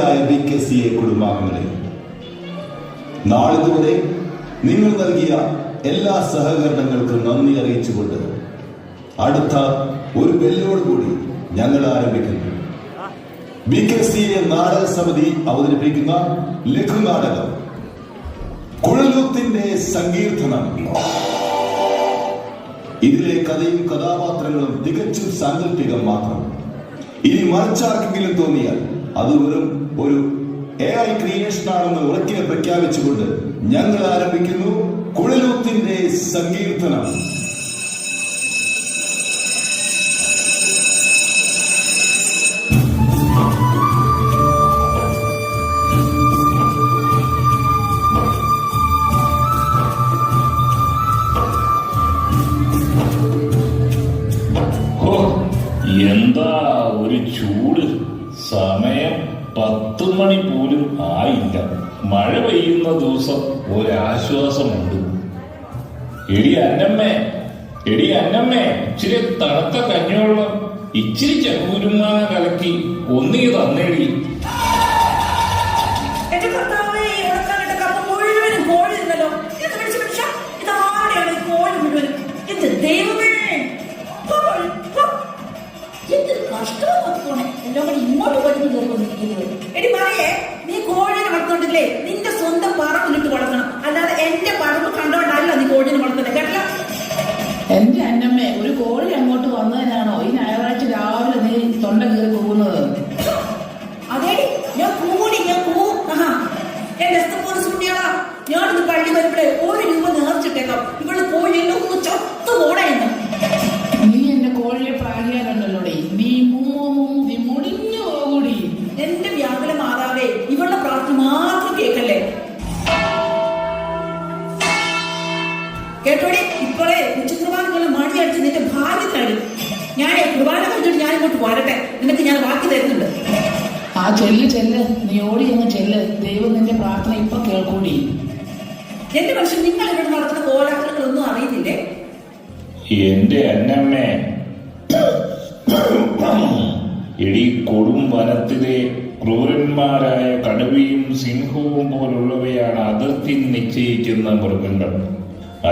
പ്രിയങ്കരായ B K C A കുടുംബാംഗങ്ങളെ നാളിതുവരെ നിങ്ങൾ നൽകിയ എല്ലാ സഹകരണങ്ങൾക്കും നന്ദി അറിയിച്ചുകൊണ്ട് അടുത്ത ഒരു ബെല്ലോട് കൂടി ഞങ്ങൾ ആരംഭിക്കുന്നു. ബി കെ സി എ നാടക സമിതി അവതരിപ്പിക്കുന്ന ലഘുനാടകം കുഴലൂത്തിന്റെ സങ്കീർത്തനം. ഇതിലെ കഥയും കഥാപാത്രങ്ങളും തികച്ചും സാങ്കല്പികം മാത്രം. ഇനി മറിച്ചാർക്കെങ്കിലും തോന്നിയാൽ അത് വെറും ഒരു എ ഐ ക്രിയേഷൻ ആണെന്ന് ഉറക്കെ പ്രഖ്യാപിച്ചുകൊണ്ട് ഞങ്ങൾ ആരംഭിക്കുന്നു കുഴലൂത്തിന്റെ സങ്കീർത്തനം. എന്താ ഒരു ചൂട് സമയം പത്ത് മണി പോലും ആയില്ല. മഴ പെയ്യുന്ന ദിവസം ഒരാശ്വാസമുണ്ട്. എടി അന്നമ്മേ എടി അന്നമ്മേ ഇച്ചിരി തണുത്ത കഞ്ഞിവെള്ളം ഇച്ചിരി ചൂരുമാന കലക്കി ഒന്നീ തന്നേടി. മുഴുവനും? എന്ത് ദൈവമേ! പോൾ, എല്ലാം ഇങ്ങോട്ട് വരുന്നു കയറിക്കൊണ്ടിരിക്കുന്നത്. എടി പറയേ, നീ കോഴിനെ വളർത്തോണ്ടില്ലേ നിന്റെ സ്വന്തം പറമ്പിലിട്ട് വളർത്തണം. അല്ലാതെ എന്റെ പറമ്പ് കണ്ടോണ്ടല്ല നീ കോഴിനെ വളർത്തണം കേട്ടല്ലോ?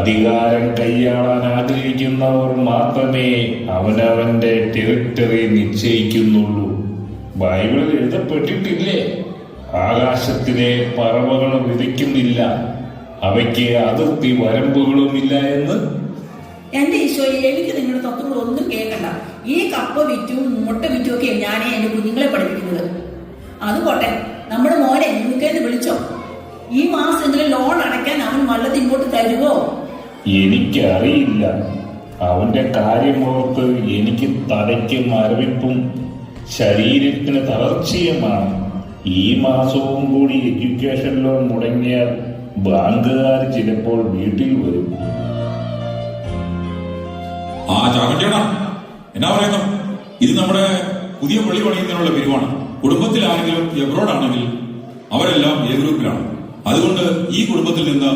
അധികാരം കൈയാളാൻ ആഗ്രഹിക്കുന്നവർ മാത്രമേ അവനവന്റെ ടെറിട്ടറി നിശ്ചയിക്കുന്നുള്ളൂ. ബൈബിളിൽ എഴുതപ്പെട്ടിട്ടില്ലേ? ആകാശത്തിലെ പറവകൾ വിതയ്ക്കുന്നില്ല. അവയ്ക്ക് അതിർത്തി വരമ്പുകളുമില്ല എന്ന്? എന്റെ ഈശോ എനിക്ക് നിങ്ങളുടെ തത്വങ്ങളൊന്നും കേൾക്കണ്ട. ഈ കപ്പ വിറ്റും മുട്ട വിറ്റും ഒക്കെ ഞാനേ എന്റെ കുഞ്ഞുങ്ങളെ പഠിപ്പിക്കുന്നത്. അത് പോട്ടെ നമ്മുടെ മോനെ യു വിളിച്ചോ? ഈ മാസം ലോൺ അടയ്ക്കാൻ അവൻ വല്ലത് ഇങ്ങോട്ട് തരുമോ എനിക്കറിയില്ല. അവന്റെ കാര്യമോർത്ത് എനിക്ക് തലയ്ക്ക് മരവിപ്പും ശരീരത്തിന് തളർച്ചയുമാണ്. ഈ മാസവും കൂടി എഡ്യൂക്കേഷൻ ലോൺ മുടങ്ങിയാൽ ബാങ്കുകാർ ചിലപ്പോൾ വീട്ടിൽ വരും. ആ ചാക്കച്ചേടാ എന്നാ പറയുന്നു? ഇത് നമ്മുടെ പുതിയ പള്ളി പണിയുന്നതിനുള്ള പിരിവാണ്. കുടുംബത്തിൽ ആരെങ്കിലും എബ്രോഡ് ആണെങ്കിൽ അവരെല്ലാം എ ഗ്രൂപ്പിലാണ് അതുകൊണ്ട് ഈ കുടുംബത്തിൽ നിന്ന്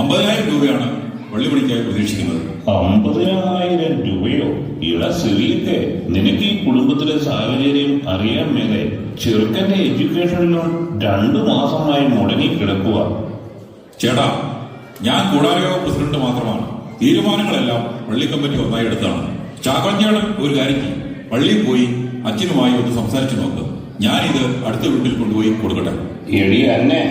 അമ്പതിനായിരം രൂപയാണ് പള്ളി പണിക്കായി പ്രതീക്ഷിക്കുന്നത് അമ്പതിനായിരം രൂപയോ ഇള സിറിയൊക്കെ നിനക്ക് ഈ കുടുംബത്തിലെ സാഹചര്യം അറിയാൻ മേലെ ചെറുക്കന്റെ എഡ്യൂക്കേഷൻ ലോൺ രണ്ടു മാസമായി മുടങ്ങി കിടക്കുക. ചേട്ടാ ഞാൻ കൂടാരയോ പ്രസിഡന്റ് മാത്രമാണ്. തീരുമാനങ്ങളെല്ലാം പള്ളി കമ്മിറ്റി ഒന്നായി എടുത്താണ്. ചാക്കോച്ചേടൻ ഒരു കാര്യം പള്ളിയിൽ പോയി അച്ഛനുമായി ഒന്ന് സംസാരിച്ചു നോക്ക്. ഞാനിത് അടുത്ത വീട്ടിൽ കൊണ്ടുപോയി കൊടുക്കട്ടെ. എടി അന്നെ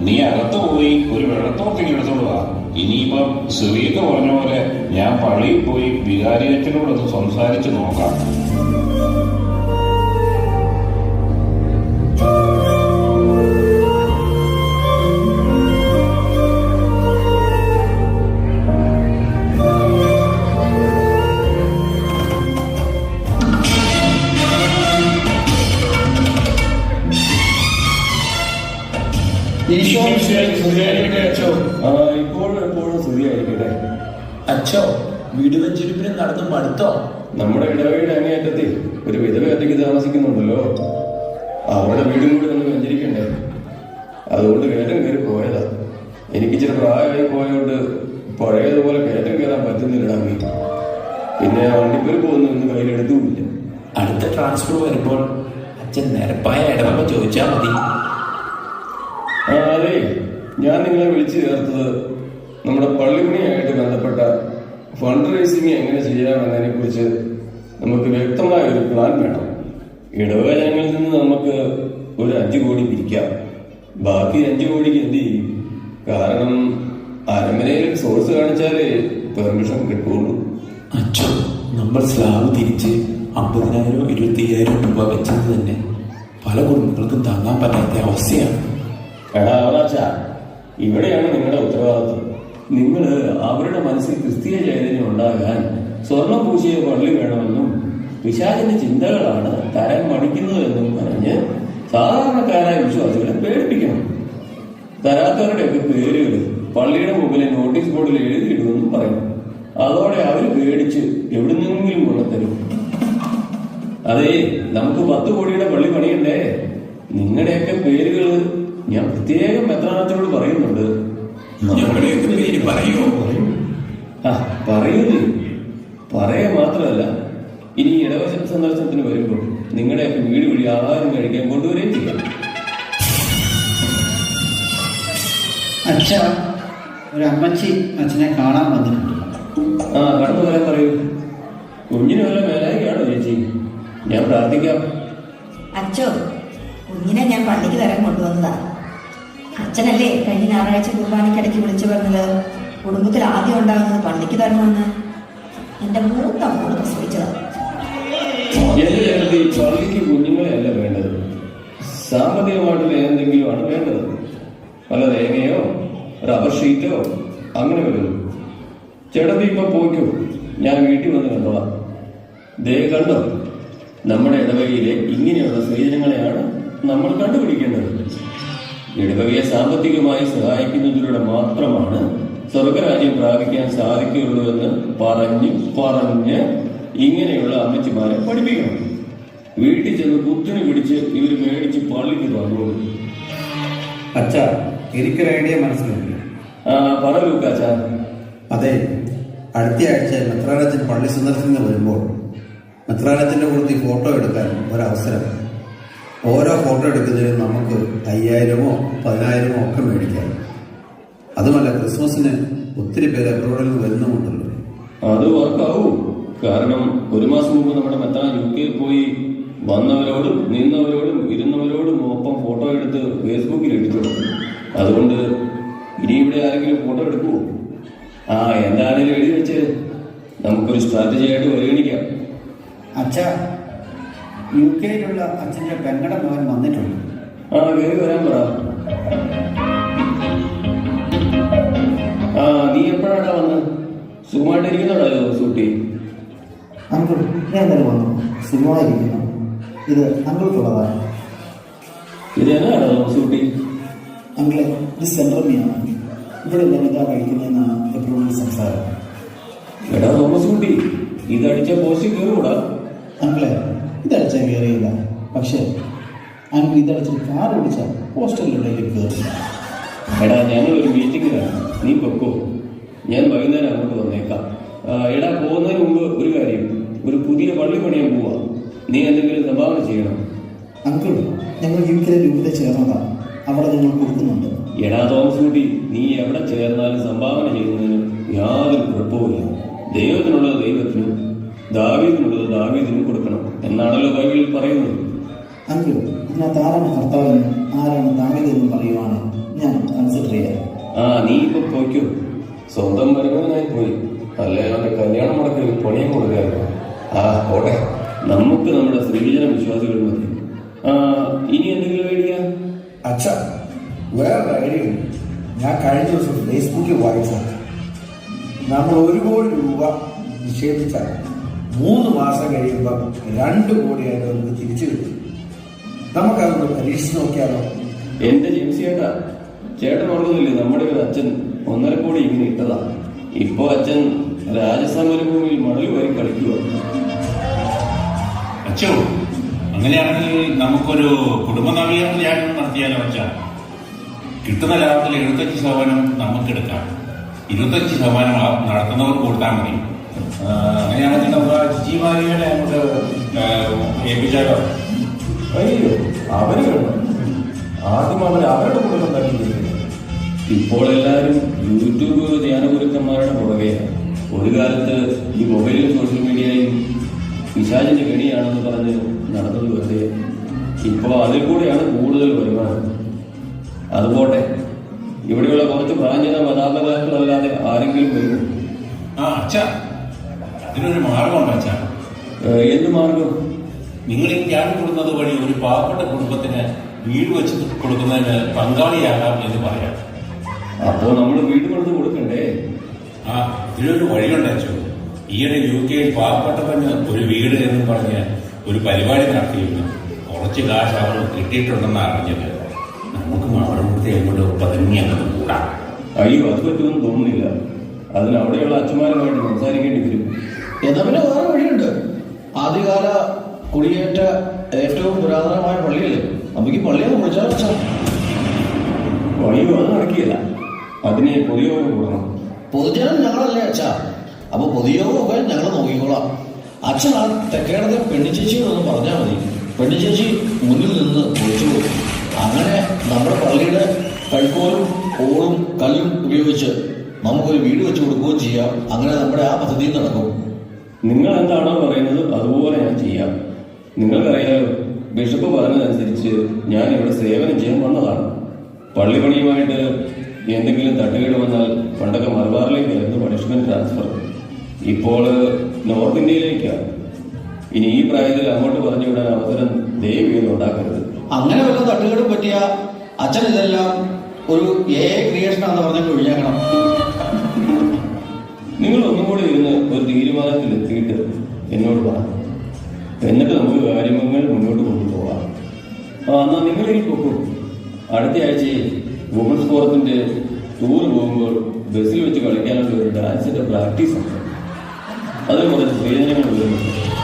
നീ അകത്ത് പോയി ഒരു വെള്ളത്തോട്ടെങ്കിൽ എടുത്തോണ്ട് വാ. ഇനിയിപ്പം സിറിയൊക്കെ പറഞ്ഞ പോലെ ഞാൻ പള്ളിയിൽ പോയി വികാരിയച്ചനോടൊന്ന് സംസാരിച്ചു നോക്കാം. ഈശോ ഇപ്പോഴും അച്ഛോ വീട് വെഞ്ചരിപ്പിന് നടന്നു മടുത്തോ? നമ്മുടെ ഇടവയുടെ അങ്ങേയറ്റത്തിൽ ഒരു വിധവ ഒറ്റയ്ക്ക് താമസിക്കുന്നുണ്ടല്ലോ. അവരുടെ വീടും കൂടി നമ്മൾ വെഞ്ചരിക്കണ്ടേ? അതുകൊണ്ട് കയറ്റം കയറി പോയതാ. എനിക്ക് ചില പ്രായമായി പോയതുകൊണ്ട് പഴയതുപോലെ കയറ്റം കയറാൻ പറ്റുന്നില്ല അമ്മി പിന്നെ ആ വണ്ടിപ്പെരുപ്പ് ഒന്നും ഇന്ന് കയ്യിലെടുത്തുമില്ല അടുത്ത ട്രാൻസ്ഫർ വരുമ്പോൾ അച്ഛൻ നിരപ്പായ ഇടവക ചോദിച്ചാൽ മതി. അതെ. ഞാൻ നിങ്ങളെ വിളിച്ചു ചേർത്തത് നമ്മുടെ പള്ളിപ്പണിയായിട്ട് ബന്ധപ്പെട്ട ഫണ്ട് റൈസിങ് എങ്ങനെ ചെയ്യാമെന്നതിനെ കുറിച്ച് നമുക്ക് വ്യക്തമായ ഒരു പ്ലാൻ വേണം. ഇടവക ജനങ്ങളിൽ നിന്ന് നമുക്ക് ഒരു അഞ്ചു കോടി പിരിക്കാം ബാക്കി അഞ്ചു കോടിക്ക് എന്ത് ചെയ്യും? കാരണം അരമനയിൽ സോഴ്സ് കാണിച്ചാലേ പെർമിഷൻ കിട്ടുള്ളൂ അച്ഛോ നമ്മൾ സ്ലാബ് തിരിച്ച് അമ്പതിനായിരം ഇരുപത്തി അയ്യായിരം രൂപ വെച്ചത് തന്നെ പല കുടുംബങ്ങൾക്കും താങ്ങാൻ പറ്റാത്ത അവസ്ഥയാണ്. എടാ അവറാച്ച ഇവിടെയാണ് നിങ്ങളുടെ ഉത്തരവാദിത്വം. നിങ്ങൾ അവരുടെ മനസ്സിൽ ക്രിസ്തീയ ചൈതന്യം ഉണ്ടാകാൻ സ്വർണ പൂശിയ പള്ളി വേണമെന്നും പിശാചിന്റെ ചിന്തകളാണ് തരം മടിക്കുന്നതെന്നും പറഞ്ഞ് സാധാരണക്കാരായ വിശ്വാസികളെ പേടിപ്പിക്കണം. തരാത്തവരുടെയൊക്കെ പേരുകൾ പള്ളിയുടെ മുമ്പിലെ നോട്ടീസ് ബോർഡിൽ എഴുതിയിടുമെന്നും പറയും. അതോടെ അവർ പേടിച്ച് എവിടുന്നെങ്കിലും കൊണ്ടുതരും അതെ നമുക്ക് പത്ത് കോടിയുടെ പള്ളി പണിയണ്ടേ? നിങ്ങളുടെയൊക്കെ പേരുകൾ ഞാൻ പ്രത്യേകം മെത്രാനത്തിനോട് പറയുന്നുണ്ട്. ഞങ്ങളുടെയൊക്കെ പേര് പറയോ? ആ പറയാ. മാത്രമല്ല ഇനി ഇടവശ സന്ദർശനത്തിന് വരുമ്പോൾ നിങ്ങളുടെയൊക്കെ വീട് വഴി ആഹാരം കഴിക്കാൻ കൊണ്ടുവരികയും ചെയ്യാം. അച്ഛ ഒരു അമ്മച്ചി അച്ഛനെ കാണാൻ വന്നിട്ടുണ്ട്. ആ കടന്നു വരാൻ പറയൂ. കുഞ്ഞിന് വല്ല മേലായിക്കാണോ ചേച്ചി? ഞാൻ പ്രാർത്ഥിക്കാം. അച്ഛോ കുഞ്ഞിനെ ഞാൻ പള്ളിക്ക് തരാൻ കൊണ്ടുവന്നതാ. അച്ഛനല്ലേ കഴിഞ്ഞ ഞായറാഴ്ച കുർബാനയ്ക്കിടയ്ക്ക് വിളിച്ചു പറഞ്ഞത്? കുടുംബത്തിൽ ആദ്യം ഉണ്ടാകുന്നത് പള്ളിക്ക് തരണമെന്ന്. എന്റെ മൂത്ത മോൾ പ്രസവിച്ചത്. പള്ളിക്ക് കുഞ്ഞുങ്ങളെയല്ല വേണ്ടത്. സാമ്പത്തികമായിട്ടുള്ള എന്തെങ്കിലുമാണ് വേണ്ടത്. വല്ല തേങ്ങയോ റബ്ബർ ഷീറ്റോ അങ്ങനെ വരുന്നു. ചേട്ടത്തി ഇപ്പൊ പോയിക്കോ. ഞാൻ വീട്ടിൽ വന്ന് കണ്ടോളാം. ദേ കണ്ടോ? നമ്മുടെ ഇടവകയിലെ ഇങ്ങനെയുള്ള സ്ത്രീജനങ്ങളെയാണ് നമ്മൾ കണ്ടുപിടിക്കേണ്ടത്. ഇടവകയെ സാമ്പത്തികമായി സഹായിക്കുന്നതിലൂടെ മാത്രമാണ് സ്വർഗരാജ്യം പ്രാപിക്കാൻ സാധിക്കുകയുള്ളൂ എന്ന് പറഞ്ഞ് പറഞ്ഞ് ഇങ്ങനെയുള്ള അമ്മച്ചിമാരെ പഠിപ്പിക്കണം. വീട്ടിൽ ചെന്ന് കുത്തിണി പിടിച്ച് ഇവർ മേടിച്ച് പള്ളിക്ക് തന്നോളൂ അച്ഛ എനിക്കൊരു ഐഡിയ മനസ്സിലായി ആ പറയൂ അച്ഛാ അതെ അടുത്ത ആഴ്ച മെത്രാലയത്തിൽ പള്ളി സന്ദർശനം വരുമ്പോൾ മെത്രാലയത്തിന്റെ കൂടുതൽ ഫോട്ടോ എടുക്കാൻ ഒരവസരം. ഓരോ ഫോട്ടോ എടുക്കുന്നതിനും നമുക്ക് അയ്യായിരമോ പതിനായിരമോ ഒക്കെ മേടിക്കാം. അതുമല്ല ക്രിസ്മസിന് ഒത്തിരി പേര് അബ്രോഡിൽ നിന്ന് വരുന്നുമുണ്ടല്ലോ. അത് വർക്കാവൂ കാരണം ഒരു മാസം മുമ്പ് നമ്മുടെ മെത്താൻ യു കെ പോയി വന്നവരോടും നിന്നവരോടും ഇരുന്നവരോടും ഒപ്പം ഫോട്ടോ എടുത്ത് ഫേസ്ബുക്കിൽ ഇട്ടു അതുകൊണ്ട് ഇനി ഇവിടെ ആരെങ്കിലും ഫോട്ടോ എടുക്കുമോ ആ എന്താണെങ്കിലും എഴുതി വെച്ച് നമുക്കൊരു സ്ട്രാറ്റജി ആയിട്ട് പരിഗണിക്കാം. അച്ഛ യു കെയിലുള്ള അച്ഛന്റെ പെങ്ങടെ മകൻ വന്നിട്ടുണ്ട്. ആ കയറി വരാൻ പറ. ആ നീ എപ്പോഴാണ് വന്നത് സുഖമായിട്ടിരിക്കുന്നുണ്ടല്ലോ സൂട്ടി? അങ്കിൾ ഞാൻ ഇന്നലെ വന്നു. സുഖമായിരിക്കുന്നു. ഇത് അങ്കിൾക്കുള്ളതാണ് ഇത് എന്നാണോ സൂട്ടി? അങ്കിളെ ഇത് സെൻട്രമിയാണ്. ഇവിടെ വനിതാ കഴിക്കുന്നതെന്നാണ് എപ്പോഴും സംസാരം എടാ തോമസ് കുട്ടി ഇതടിച്ച പോസ്റ്റ് കയറൂടാ അങ്കിളെ ഇതടിച്ചാൽ കയറിയില്ല പക്ഷേ അവൻ ഇതടച്ച് കാർ ഓടിച്ചാൽ പോസ്റ്റലിലേക്ക് കയറില്ല എടാ ഞങ്ങൾ ഒരു മീറ്റിംഗിലാണ് നീ പൊക്കോ. ഞാൻ വൈകുന്നേരം അങ്ങോട്ട് വന്നേക്കാം. എടാ പോകുന്നതിന് മുമ്പ് ഒരു കാര്യം. ഒരു പുതിയ പള്ളി പണിയാൻ പോവാ. നീ എന്തെങ്കിലും സംഭാവന ചെയ്യണം. അങ്കിൾ ഞങ്ങൾ യു കെയിലെ രൂപത ചേർന്നതാണ് അവിടെ ഞങ്ങൾ കൊടുക്കുന്നുണ്ട്. എടാ തോമസ് കുട്ടി നീ എവിടെ ചേർന്നാലും സംഭാവന ചെയ്യുന്നതിന് യാതൊരു കുഴപ്പവുമില്ല. ദൈവത്തിനുള്ളത് ദൈവത്തിനും ദാവീദിനുള്ളത് ദാവീദിനും കൊടുക്കണം. എന്നാണല്ലോ ബൈബിളിൽ പറയുന്നത്. അയ്യോ അതിനകത്ത് ആരാണ് കർത്താവെന്നും ആരാണ് എന്ന് പറയുവാണ് ഞാൻ കൺസിഡർ ചെയ്യാം ആ നീ ഇപ്പൊ പോയിക്കോ. സ്വന്തം മരുമകനായി പോയി. അല്ലെ? അവന്റെ കല്യാണം മുടക്കി പണിയും കൊടുക്കായിരുന്നു ആ പോട്ടെ. നമുക്ക് നമ്മുടെ സ്ത്രീജന വിശ്വാസികൾ മതി. ആ ഇനി എന്തെങ്കിലും മേടിക്കാം? അച്ഛ വേറെ ഐഡിയ ഞാൻ കഴിഞ്ഞ ദിവസം ഫേസ്ബുക്കിൽ വായിച്ചു നമ്മൾ ഒരു കോടി രൂപ നിക്ഷേപിച്ചാൽ മൂന്ന് മാസം കഴിയുമ്പോൾ രണ്ട് കോടിയായിട്ട് നമുക്ക് തിരിച്ചു കിട്ടും. നമുക്കതൊന്ന് പരീക്ഷിച്ച് നോക്കിയാലോ? എന്റെ ജെയിംസ് ചേട്ടാ ചേട്ടൻ ഓർക്കുന്നില്ലേ നമ്മുടെ ഒരു അച്ഛൻ ഒന്നര കോടി ഇങ്ങനെ ഇട്ടതാ. ഇപ്പൊ അച്ഛൻ രാജസ്ഥാൻ മരുഭൂമിയിൽ മണൽ വരി കളിക്കുക അച്ഛോ അങ്ങനെയാണെങ്കിൽ നമുക്കൊരു കുടുംബ നവീകരണ ധ്യാനം നടത്തിയാലോ അച്ഛ? കിട്ടുന്ന ലാഭത്തിൽ എഴുപത്തഞ്ച് ശതമാനം നമുക്കെടുക്കാം. ഇരുപത്തഞ്ച് ശതമാനം നടത്തുന്നവർ കൊടുത്താൽ മതി. അങ്ങനെയാണെങ്കിൽ നമുക്ക് ജിജി മാരികളെ അങ്ങോട്ട് ആ, ഏൽപ്പിച്ചാലോ അയ്യോ അവർ ആദ്യം അവർ അവരുടെ കുടുംബം തട്ടിയിരിക്കുന്നു ഇപ്പോൾ എല്ലാവരും യൂട്യൂബ് ധ്യാനഗുരുക്കന്മാരുടെ പുറകെയാണ്. ഒരു കാലത്ത് ഈ മൊബൈലും സോഷ്യൽ മീഡിയയും പിശാചിന്റെ കെണിയാണെന്ന് പറഞ്ഞ് നടന്നത് വെറുതെ. ഇപ്പോൾ അതിൽ കൂടെയാണ് കൂടുതൽ വരുമാനം. അതുപോട്ടെ ഇവിടെയുള്ള കുറച്ച് പ്രാചീന മതാപകാരങ്ങളല്ലാതെ ആരെങ്കിലും വരുമോ? ആ അച്ഛ അതിനൊരു മാർഗം അച്ഛ. എന്ത് മാർഗം? നിങ്ങൾ ഈ ക്യാൻ കൊടുക്കുന്നത് വഴി ഒരു പാവപ്പെട്ട കുടുംബത്തിന് വീട് വെച്ച് കൊടുക്കുന്നതിന് പങ്കാളിയാകാം എന്ന് പറയാം. അപ്പോ നമ്മൾ വീട് കൊടുത്ത് കൊടുക്കണ്ടേ? ആ ഇതിനൊരു വഴിയുണ്ടോ ഈയിടെ യു കെയിൽ പാവപ്പെട്ടവന് ഒരു വീട് എന്ന് പറഞ്ഞ് ഒരു പരിപാടി നടത്തിയിരുന്നു. കുറച്ച് കാശ് അവർ കിട്ടിയിട്ടുണ്ടെന്ന് അറിഞ്ഞത്. നമുക്ക് അവിടെ എങ്ങോട്ട് പതുങ്ങി അങ്ങനെ കൂടാം. അയ്യോ അത് പറ്റുമെന്ന് തോന്നുന്നില്ല. അതിന് അവിടെയുള്ള അച്ഛന്മാരുമായിട്ട് സംസാരിക്കേണ്ടി വരും. എന്നാ പിന്നെ വേറെ വഴിയുണ്ട്. ആദ്യകാല കുടിയേറ്റ ഏറ്റവും പുരാതനമായ പള്ളിയല്ലേ? നമുക്ക് ഈ പള്ളിയെ വിളിച്ചാൽ വെച്ചാൽ അയ്യോ അത് നടക്കില്ല. അതിനെ പൊതുയോഗം കൂടണം. പൊതുജനം ഞങ്ങളല്ലേ അച്ഛാ. അപ്പൊ പൊതുയോഗമൊക്കെ ഞങ്ങൾ നോക്കിക്കോളാം. അച്ഛൻ ആ തെക്കേടത്തെ പെണ്ണിച്ചേച്ചിയോടൊന്ന് പറഞ്ഞാൽ മതി. പെണ്ണിച്ചേച്ചി മുന്നിൽ നിന്ന് ഒളിച്ചു പോകും. അങ്ങനെ നമ്മുടെ പള്ളിയുടെ കഴുക്കോലും ഓളും കല്ലും ഉപയോഗിച്ച് നമുക്കൊരു വീട് വെച്ച് കൊടുക്കുകയും ചെയ്യാം. അങ്ങനെ നമ്മുടെ ആ പദ്ധതി നടക്കും. നിങ്ങൾ എന്താണോ പറയുന്നത് അതുപോലെ ഞാൻ ചെയ്യാം. നിങ്ങൾക്കറിയാലോ ബിഷപ്പ് പറഞ്ഞതനുസരിച്ച് ഞാൻ ഇവിടെ സേവനം ചെയ്യാൻ വന്നതാണ്. പള്ളി പണിയുമായിട്ട് എന്തെങ്കിലും തട്ടുകേട് വന്നാൽ പണ്ടൊക്കെ മലബാറിലേക്കായിരുന്നു പണിഷ്മെന്റ് ട്രാൻസ്ഫർ ഇപ്പോൾ നോർത്ത് ഇന്ത്യയിലേക്കാണ് ഇനി ഈ പ്രായത്തിൽ അങ്ങോട്ട് പറഞ്ഞു വിടാൻ അവസരം ദൈവം ഉണ്ടാക്കരുത്. അങ്ങനെ വല്ല തട്ടുകേട് പറ്റിയ അച്ഛൻ ഇതെല്ലാം ഒരു എ ക്രിയേഷൻ ആണെന്ന് പറഞ്ഞിട്ട് ഒഴിഞ്ഞാക്കണം കൂടി ഇരുന്ന് ഒരു തീരുമാനത്തിലെത്തിയിട്ട് എന്നോട് പറഞ്ഞു എന്നിട്ട് നമുക്ക് കാര്യങ്ങൾ മുന്നോട്ട് കൊണ്ടുപോകാം ആ എന്നാ നിങ്ങളിൽ പോകും അടുത്ത ആഴ്ചയിൽ വുമൺസ് ഫോറത്തിന്റെ ടൂർ പോകുമ്പോൾ ബസ്സിൽ വെച്ച് കളിക്കാനുള്ള ഒരു ഡാൻസിന്റെ പ്രാക്ടീസ് ഉണ്ട്. അതിൽ കുറച്ച് സ്ത്രീജനങ്ങൾ വരുന്നുണ്ട്.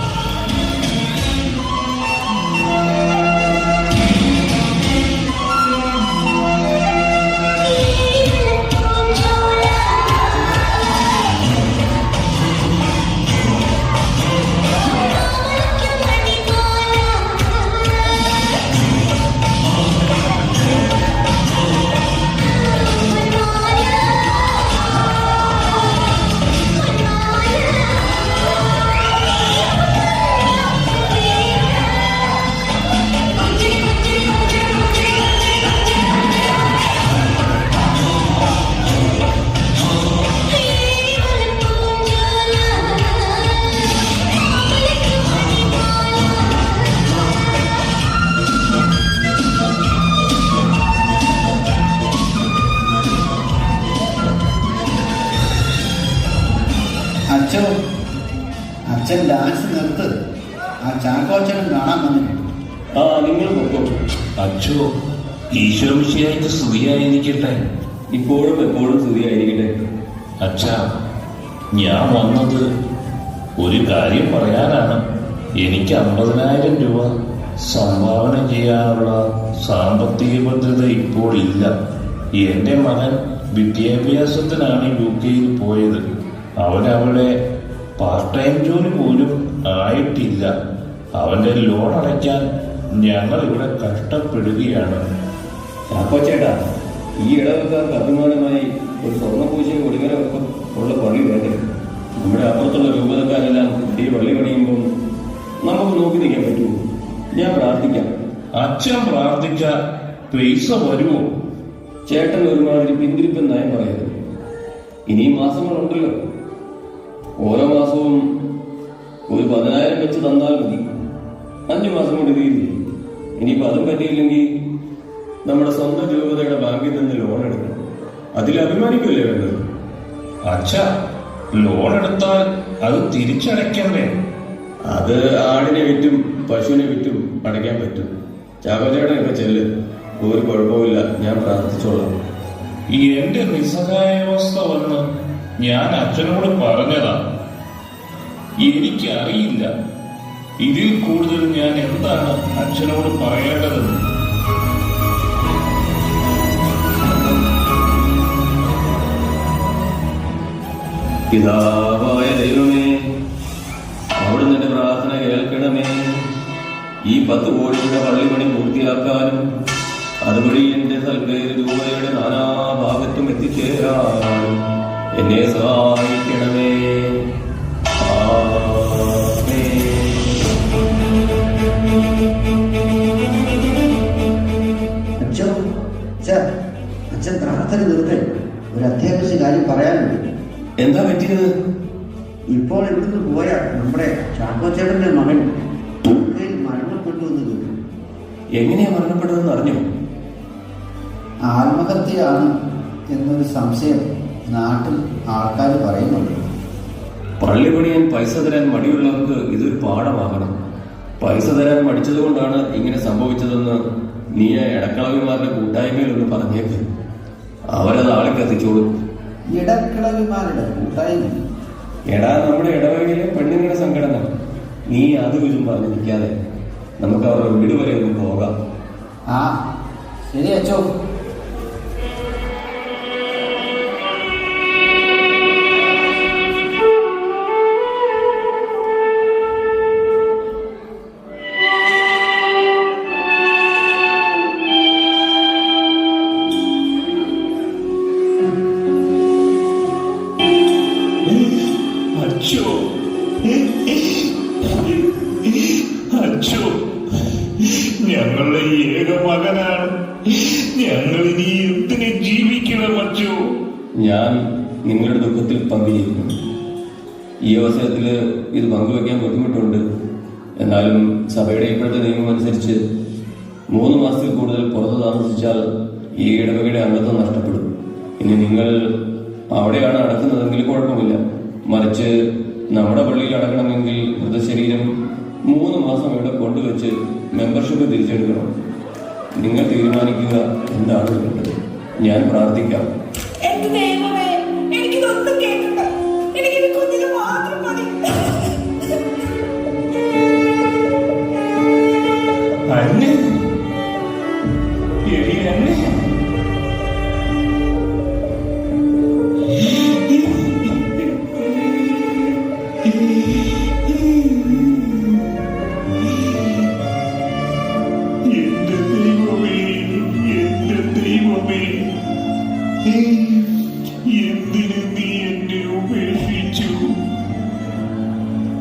ആ ചാക്കോ അച്ഛനും കാണാൻ വന്നിട്ടുണ്ട് ആ നിങ്ങൾ ഇപ്പോഴും എപ്പോഴും സ്തുതിയായിരിക്കട്ടെ. അച്ഛ ഞാൻ വന്നത് ഒരു കാര്യം പറയാനാണ്. എനിക്ക് അമ്പതിനായിരം രൂപ സംഭാവന ചെയ്യാനുള്ള സാമ്പത്തിക ഭദ്രത ഇപ്പോൾ ഇല്ല. എന്റെ മകൻ വിദ്യാഭ്യാസത്തിനാണ് യു കെയിൽ പോയത്. അവനവിടെ പാർട്ട് ടൈം ജോലി പോലും ആയിട്ടില്ല. അവന്റെ ലോൺ അടയ്ക്കാൻ ഞങ്ങൾ ഇവിടെ കഷ്ടപ്പെടുകയാണ്. ചാക്കോച്ചേട്ടാ ഈ ഇടവക്കാർക്ക് അഭിമാനമായി ഒരു സ്വർണ പൂജയും കൊടിമരമൊക്കെ ഉള്ള പള്ളി വേണ്ടേ? നമ്മുടെ അപ്പുറത്തുള്ള രൂപതക്കാരെല്ലാം ഈ പള്ളി പണിയുമ്പോൾ നമുക്ക് നോക്കി നിൽക്കാൻ പറ്റുമോ? ഞാൻ പ്രാർത്ഥിക്കാം. അച്ഛൻ പ്രാർത്ഥിച്ച പൈസ വരുമോ? ചേട്ടൻ ഒരുമാതിരി പിന്തിരിപ്പൻ നയം പറയരുത്. ഇനിയും മാസങ്ങളുണ്ടല്ലോ. ഓരോ മാസവും ഒരു പതിനായിരം വെച്ച് തന്നാൽ മതി. അഞ്ചു മാസം കൊണ്ട് തീരുന്നു ഇനിയിപ്പോ അതും പറ്റിയില്ലെങ്കിൽ നമ്മുടെ സ്വന്തം രൂപതയുടെ ബാങ്കിൽ നിന്ന് ലോൺ എടുക്കണം. അതിൽ അഭിമാനിക്കുമല്ലേ വേണ്ടത്? അച്ഛ ലോൺ എടുത്താൽ അത് തിരിച്ചടയ്ക്കണ്ടേ അത് ആടിനെ വിറ്റും പശുവിനെ വിറ്റും അടയ്ക്കാൻ പറ്റും. ചാകോചേട്ടനൊക്കെ ചെല്ല്. ഒരു കുഴപ്പമില്ല ഞാൻ പ്രാർത്ഥിച്ചോളാം. ഈ എന്റെ നിസ്സഹായാവസ്ഥ വന്ന് ഞാൻ അച്ഛനോട് പറഞ്ഞതാ. എനിക്കറിയില്ല. ഇതിൽ കൂടുതൽ ഞാൻ എന്താണ് അച്ഛനോട് പറയേണ്ടതെന്ന്? പിതാവായ ദൈവമേ അവിടുന്ന് എന്റെ പ്രാർത്ഥന കേൾക്കണമേ. ഈ പത്ത് കോടിയുടെ പള്ളിപ്പണി പൂർത്തിയാക്കാനും അതുവഴി എന്റെ സൽപ്പേര് രൂപയുടെ നാനാഭാഗത്തും എത്തിച്ചേരാനും എന്നെ സഹായിക്കണമേ. പ്രാർത്ഥന നിർത്തൽ ഒരു അത്യാവശ്യ കാര്യം പറയാനുണ്ട്. എന്താ പറ്റിയത്? ഇപ്പോൾ ഇവിടുന്ന് പോയ നമ്മുടെ ചാക്കോച്ചേട്ടന്റെ മകൻ ദുഃഖയിൽ മരണപ്പെട്ടു എന്ന് എങ്ങനെയാ മരണപ്പെട്ടതെന്ന് അറിഞ്ഞു? ആത്മഹത്യയാണ് എന്നൊരു സംശയം നാട്ടിൽ ആൾക്കാർ പറയുന്നുണ്ട്. പള്ളി പണിയാൻ പൈസ തരാൻ മടിയുള്ളവർക്ക് ഇതൊരു പാഠമാകണം. പൈസ തരാൻ മടിച്ചതുകൊണ്ടാണ് ഇങ്ങനെ സംഭവിച്ചതെന്ന് നീ ഇടക്കളവിമാരുടെ കൂട്ടായ്മയിൽ ഒന്ന് പറഞ്ഞേക്ക്. അവരത് ആളെ കത്തിച്ചോളും. ഇടക്കിളവിമാരുടെ കൂട്ടായ്മ. എടാ നമ്മുടെ ഇടവകയിലെ പെണ്ണുങ്ങളുടെ സംഘടന. നീ അത് ഇതും പറഞ്ഞ് നിൽക്കാതെ നമുക്ക് അവരുടെ വീട് വരെ ഒന്ന് പോകാം. ആ ശരി അച്ഛോ ഇപ്പോഴത്തെ നിയമം അനുസരിച്ച് മൂന്ന് മാസത്തിൽ കൂടുതൽ പുറത്ത് താമസിച്ചാൽ ഈ ഇടവകയുടെ അംഗത്വം നഷ്ടപ്പെടും. ഇനി നിങ്ങൾ അവിടെയാണ് അടക്കുന്നതെങ്കിൽ കുഴപ്പമില്ല. മറിച്ച് നമ്മുടെ പള്ളിയിൽ അടക്കണമെങ്കിൽ മൃതശരീരം മൂന്ന് മാസം ഇവിടെ കൊണ്ടുവച്ച് മെമ്പർഷിപ്പ് തിരിച്ചെടുക്കണം. നിങ്ങൾ തീരുമാനിക്കുക എന്താണ് ഞാൻ പ്രാർത്ഥിക്കാം.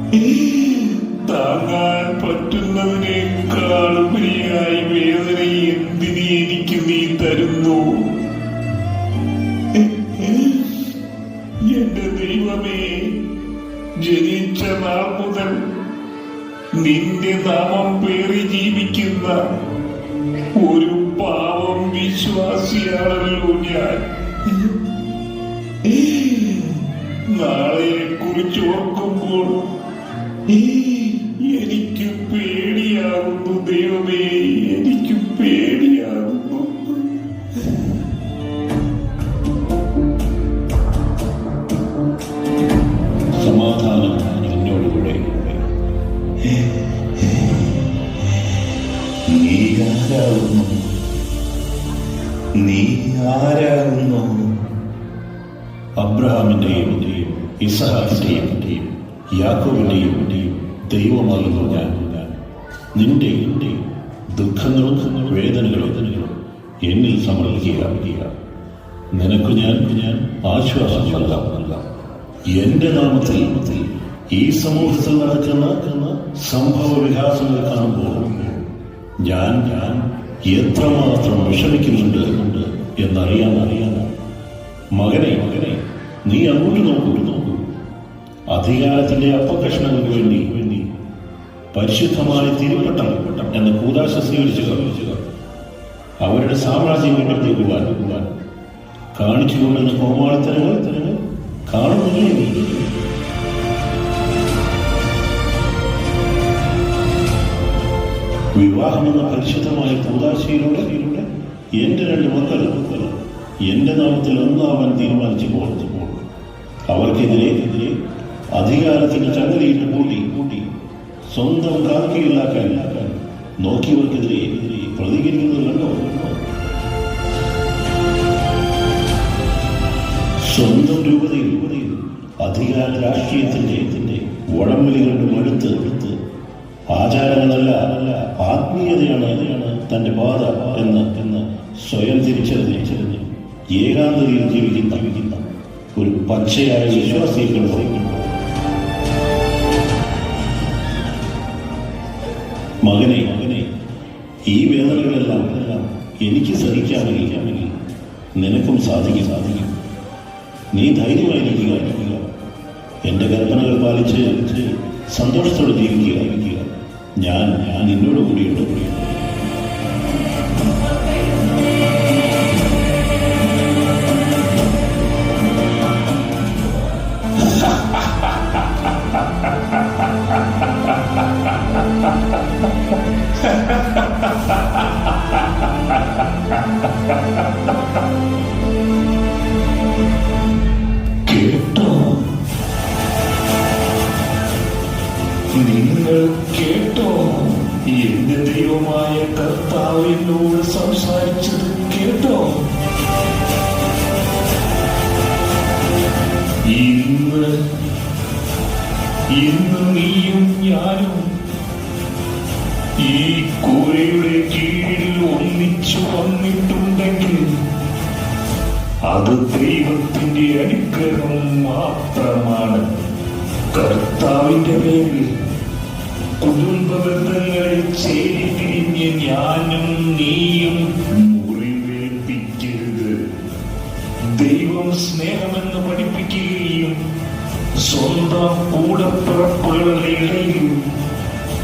താങ്ങാൻ നീ ആരാകുന്നു നീ ആരാകുന്നു? അബ്രഹാമിന്റെയും ഇസഹാക്കിന്റെയും യാക്കോബിന്റെയും ദൈവമാകുന്നു ഞാൻ. നിന്റെ ദുഃഖങ്ങളും വേദനകളും എന്നിൽ സമർപ്പിക്കുക. നിനക്ക് ഞാൻ ഞാൻ ആശ്വാസം നൽകാം. എന്റെ നാമത്തിൽ ഈ സമൂഹത്തിൽ നടക്കുന്ന സംഭവ വികാസങ്ങൾ കാണുമ്പോൾ ഞാൻ ഞാൻ എത്രമാത്രം വിഷമിക്കുന്നുണ്ട് എന്നറിയാൻ അറിയാൻ മകനെ മകനെ നീ അങ്ങോട്ട് നോക്കൂ നോക്കൂ. അധികാരത്തിന്റെ അപ്പകഷ്ണങ്ങൾക്ക് വേണ്ടി വേണ്ടി പരിശുദ്ധമായ തിരുപ്പട്ടം എന്ന കൂതാശ സ്വീകരിച്ചവർ അവരുടെ സാമ്രാജ്യം വീണ്ടെടുത്തേക്കുവാൻ കാണിച്ചുകൊണ്ടിരുന്ന കോമാളിത്തരങ്ങൾ കാണുന്നില്ലേ നീ? വിവാഹമെന്ന പരിശുദ്ധമായ കൂതാശയിലൂടെ എന്റെ രണ്ട് മക്കൾ എന്റെ നാമത്തിൽ ഒന്നാവാൻ തീരുമാനിച്ചു പോകുമ്പോൾ അവർക്കെതിരെ എതിരെ അധികാരത്തിന്റെ ചങ്ങലയിൽ കൂട്ടി കൂട്ടി സ്വന്തം കാക്കിയിലാക്കാൻ നോക്കിയവർക്കെതിരെ എതിരെ പ്രതികരിക്കുന്നത് കണ്ടോ സ്വന്തം രൂപതയിൽ അധികാര രാഷ്ട്രീയത്തിന്റെ വടംവലികളുടെ മടുത്ത് ആചാരങ്ങളല്ല ആത്മീയതയാണ് തന്റെ പാത എന്ന് എന്ന് സ്വയം തിരിച്ചറിഞ്ഞ് ഏകാന്തതയിൽ ജീവിക്കുന്ന ജീവിക്കുന്ന ഒരു പച്ചയായ വിശ്വാസികൾ മകനെ മകനെ ഈ വേദനകളെല്ലാം എനിക്ക് സഹിക്കാമെങ്കിൽ നിനക്കും സാധിക്കും സാധിക്കും. നീ ധൈര്യമായിരിക്കുക. എന്റെ കൽപ്പനകൾ പാലിച്ച് സന്തോഷത്തോടെ ജീവിക്കുക. ഞാൻ ഞാൻ നിന്നോട് കൂടിയുണ്ട് ഇന്ന്. ഇന്ന് നീയും ഞാനും ഈ കൂരയുടെ കീഴിൽ ഒന്നിച്ചു വന്നിട്ടുണ്ടെങ്കിൽ അത് ദൈവത്തിന്റെ അനുഗ്രഹം മാത്രമാണ്. കർത്താവിന്റെ പേരിൽ കുടുംബ ബന്ധങ്ങളിൽ ചേരി തിരിഞ്ഞ് ഞാനും നീയും മുറിവേൽപ്പിക്കരുത്. ദൈവം സ്നേഹമെന്ന് പഠിപ്പിക്കുകയും സ്വന്തം കൂടപ്പിറപ്പുകളുടെ ഇടയിൽ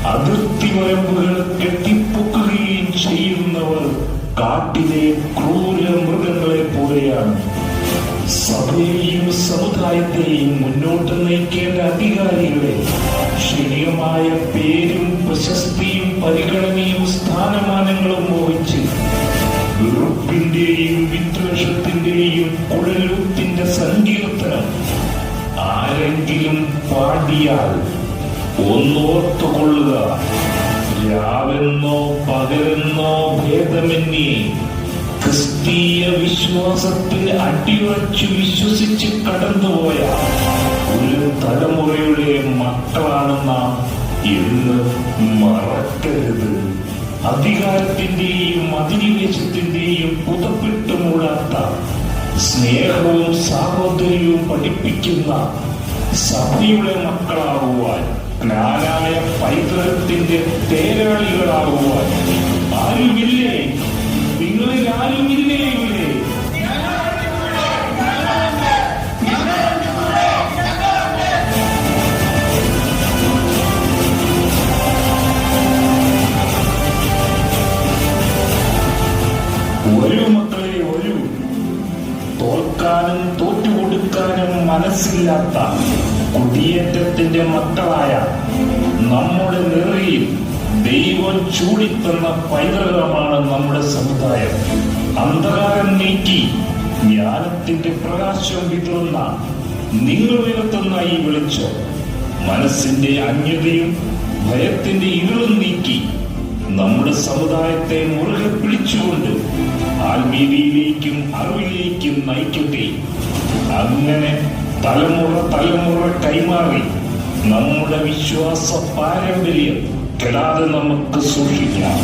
അതിർത്തി വരമ്പുകൾ കെട്ടിപ്പൊക്കുകയും ചെയ്യുന്നവർ കാട്ടിലെ ക്രൂര മൃഗങ്ങളെ പോലെയാണ്. സഭയെയും സമുദായത്തെയും മുന്നോട്ട് നയിക്കേണ്ട അധികാരികളെ ക്ഷണികമായ പേരും പ്രശസ്തിയും പരിഗണനയും സ്ഥാനമാനങ്ങളും മോഹിച്ച് വെറുപ്പിന്റെയും വിദ്വേഷത്തിന്റെയും കുഴലൂത്തിന്റെ സങ്കീർത്തനം ആരെങ്കിലും പാടിയാൽ ഒന്നോർത്തുകൊള്ളുക. രാവെന്നോ പകലെന്നോ ഭേദമെന്നേ ക്രിസ്തീയ വിശ്വാസത്തിൽ അടിയുറച്ചു വിശ്വസിച്ച് കടന്നുപോയ ഒരു തലമുറയുടെ മക്കളാണ് നാം എന്ന് മറക്കരുത്. അധികാരത്തിന്റെയും അധിനിവേശത്തിന്റെയും പുതപ്പിട്ട് മൂടാത്ത സ്നേഹവും സാഹോദര്യവും പഠിപ്പിക്കുന്ന സഭയുടെ മക്കളാകുവാൻ ജ്ഞാനായ പൈതൃകത്തിന്റെ തേരാളികളാകുവാൻ. ആരുമില്ലേ? നിങ്ങളിൽ ആരുമില്ലേ? മനസ്സില്ലാത്ത കുടിയേറ്റത്തിന്റെ മക്കളായ നമ്മുടെ നിറയിൽ ദൈവം ചൂടിത്തന്ന പൈതൃകമാണ് നമ്മുടെ സമുദായം. അന്ധകാരം നീക്കി ജ്ഞാനത്തിന്റെ പ്രകാശം വിതറുന്ന നിങ്ങൾ ഉയർത്തുന്ന ഈ വെളിച്ചം മനസ്സിന്റെ അന്യതയും ഭയത്തിന്റെ ഇരുളും നീക്കി നമ്മുടെ സമുദായത്തെ മുറുകെ പിടിച്ചുകൊണ്ട് ആത്മീയതയിലേക്കും അറിവിലേക്കും നയിക്കട്ടെ. അങ്ങനെ തലമുറ തലമുറ കൈമാറി നമ്മുടെ വിശ്വാസ പാരമ്പര്യം കെടാതെ നമുക്ക് സൂക്ഷിക്കാം.